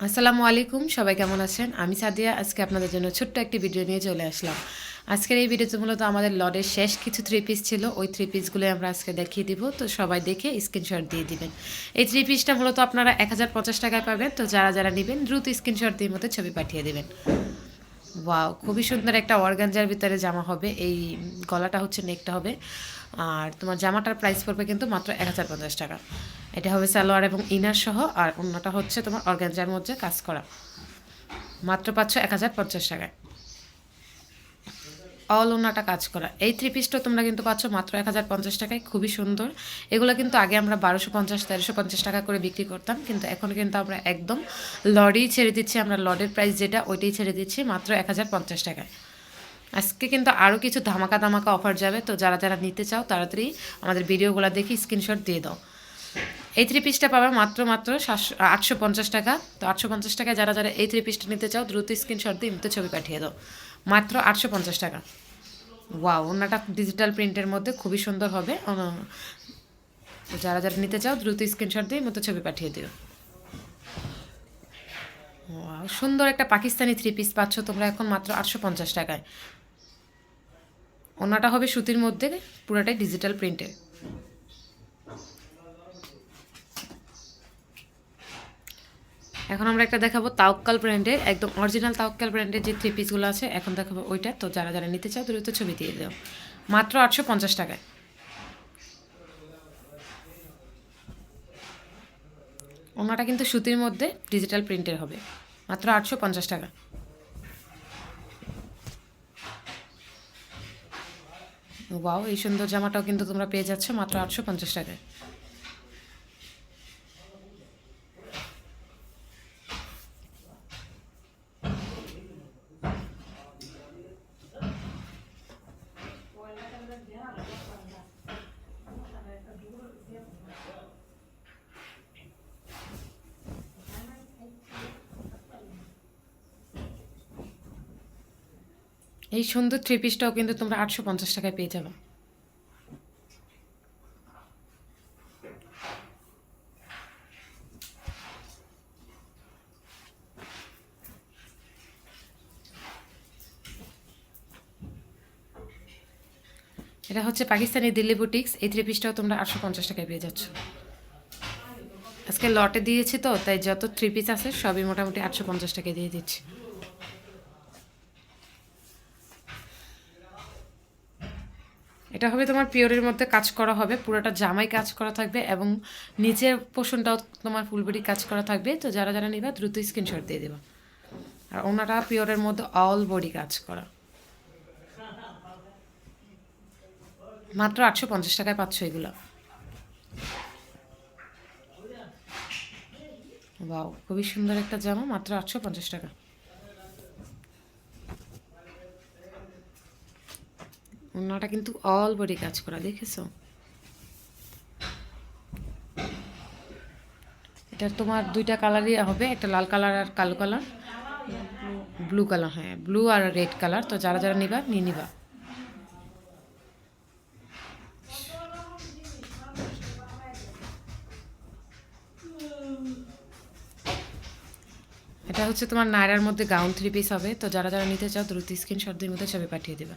আসসালামু আলাইকুম, সবাই কেমন আছেন? আমি সাদিয়া, আজকে আপনাদের জন্য ছোট্ট একটি ভিডিও নিয়ে চলে আসলাম। আজকের এই ভিডিওতে মূলত আমাদের লডের শেষ কিছু থ্রি পিস ছিল। ওই থ্রি পিসগুলো আমরা আজকে দেখিয়ে দিব, তো সবাই দেখে স্ক্রিনশট দিয়ে দিবেন। এই থ্রি পিসটা মূলত আপনারা এক হাজার পঞ্চাশ টাকায় পাবেন, তো যারা যারা নেবেন দ্রুত স্ক্রিনশট দিয়ে মতো ছবি পাঠিয়ে দেবেন। ওয়াও খুবই সুন্দর একটা অর্গানজার ভিতরে জামা হবে। এই গলাটা হচ্ছে নেকটা হবে। আর তোমার জামাটার প্রাইস পড়বে কিন্তু মাত্র এক হাজার পঞ্চাশ টাকা। এটা হবে সালোয়ার এবং ইনার সহ, আর অন্যটা হচ্ছে তোমার অর্গানজার মধ্যে কাজ করা। মাত্র পাচ্ছ এক হাজার পঞ্চাশ টাকায়। অল ওনাটা কাজ করা। এই থ্রি পিসটা তোমরা কিন্তু পাচ্ছ মাত্র এক হাজার পঞ্চাশ টাকায়, খুবই সুন্দর। এগুলো কিন্তু আগে আমরা বারোশো পঞ্চাশ, তেরোশো পঞ্চাশ টাকা করে বিক্রি করতাম, কিন্তু এখন কিন্তু আমরা একদম লডেই ছেড়ে দিচ্ছি। আমরা লডের প্রাইস যেটা, ওইটাই ছেড়ে দিচ্ছি মাত্র এক হাজার পঞ্চাশ টাকায়। আজকে কিন্তু আরও কিছু ধামাকা ধামাকা অফার যাবে, তো যারা যারা নিতে চাও তাড়াতাড়ি আমাদের ভিডিওগুলো দেখে স্ক্রিনশট দিয়ে দাও। এই থ্রি পিসটা পাবে মাত্র মাত্র সাতশো, আটশো পঞ্চাশ টাকা। তো আটশো পঞ্চাশ টাকায় যারা যারা এই থ্রি পিসটা নিতে চাও, দ্রুত স্ক্রিনশট দিয়ে ইমতে ছবি পাঠিয়ে দাও। মাত্র আটশো পঞ্চাশ টাকা। ওয়াও ওনাটা ডিজিটাল প্রিন্টের মধ্যে খুবই সুন্দর হবে। যারা যারা নিতে চাও, দ্রুত স্ক্রিনশট দিয়ে মতো ছবি পাঠিয়ে দিও। সুন্দর একটা পাকিস্তানি থ্রি পিস পাচ্ছ তোমরা এখন মাত্র আটশো পঞ্চাশ টাকায়। ওনাটা হবে সুতির মধ্যে, পুরোটাই ডিজিটাল প্রিন্টের এখন আমরা একটা দেখাবো তাওক্কাল ব্র্যান্ডের, একদম অরিজিনাল তাওক্কাল ব্র্যান্ডের যে থ্রি পিসগুলো আছে, এখন দেখাবো ওইটা। তো যারা যারা নিতে চাও দ্রুত ছবি দিয়ে দাও। মাত্র আটশো পঞ্চাশ টাকায়। ওনাটা কিন্তু সুতির মধ্যে ডিজিটাল প্রিন্টের হবে। মাত্র আটশো পঞ্চাশ টাকা। ওয়াও এই সুন্দর জামাটাও কিন্তু তোমরা পেয়ে যাচ্ছ মাত্র আটশো পঞ্চাশ টাকায়। এই সুন্দর থ্রি পিসটাও কিন্তু তোমরা আটশো পঞ্চাশ টাকায় পেয়ে যাবে। এটা হচ্ছে পাকিস্তানি দিল্লি বুটিক্স এই থ্রি পিসটাও তোমরা আটশো পঞ্চাশ টাকায় পেয়ে যাচ্ছ। আজকে লটে দিয়েছি তো, তাই যত থ্রি পিস আছে সবই মোটামুটি আটশো পঞ্চাশ টাকায় দিয়ে দিচ্ছি। এটা হবে তোমার পিওরের মধ্যে কাজ করা হবে, পুরোটা জামাই কাজ করা থাকবে এবং নিচের পোষণটাও তোমার ফুলবডি কাজ করা থাকবে, তো যারা যারা নিবা দ্রুত স্ক্রিনশট দিয়ে দেবা। আর ওনাটা পিওরের মধ্যে অল বডি কাজ করা। মাত্র আটশো পঞ্চাশ টাকায় পাচ্ছ এগুলো। বাও খুবই সুন্দর একটা জামা, মাত্র আটশো পঞ্চাশ টাকা। ওনাটা কিন্তু অল বডি কাজ করা, দেখেছ? এটা তোমার দুইটা কালারই হবে, একটা লাল কালার আর কালো কালার ব্লু কালার হ্যাঁ ব্লু আর রেড কালার তো যারা যারা নিবা, নিয়ে নিবা। এটা হচ্ছে তোমার নায়রার মধ্যে গাউন থ্রি পিস হবে। তো যারা যারা নিতে চাও, দ্রুত স্ক্রিনশট দিয়ে মধ্যে ছবি পাঠিয়ে দেবে।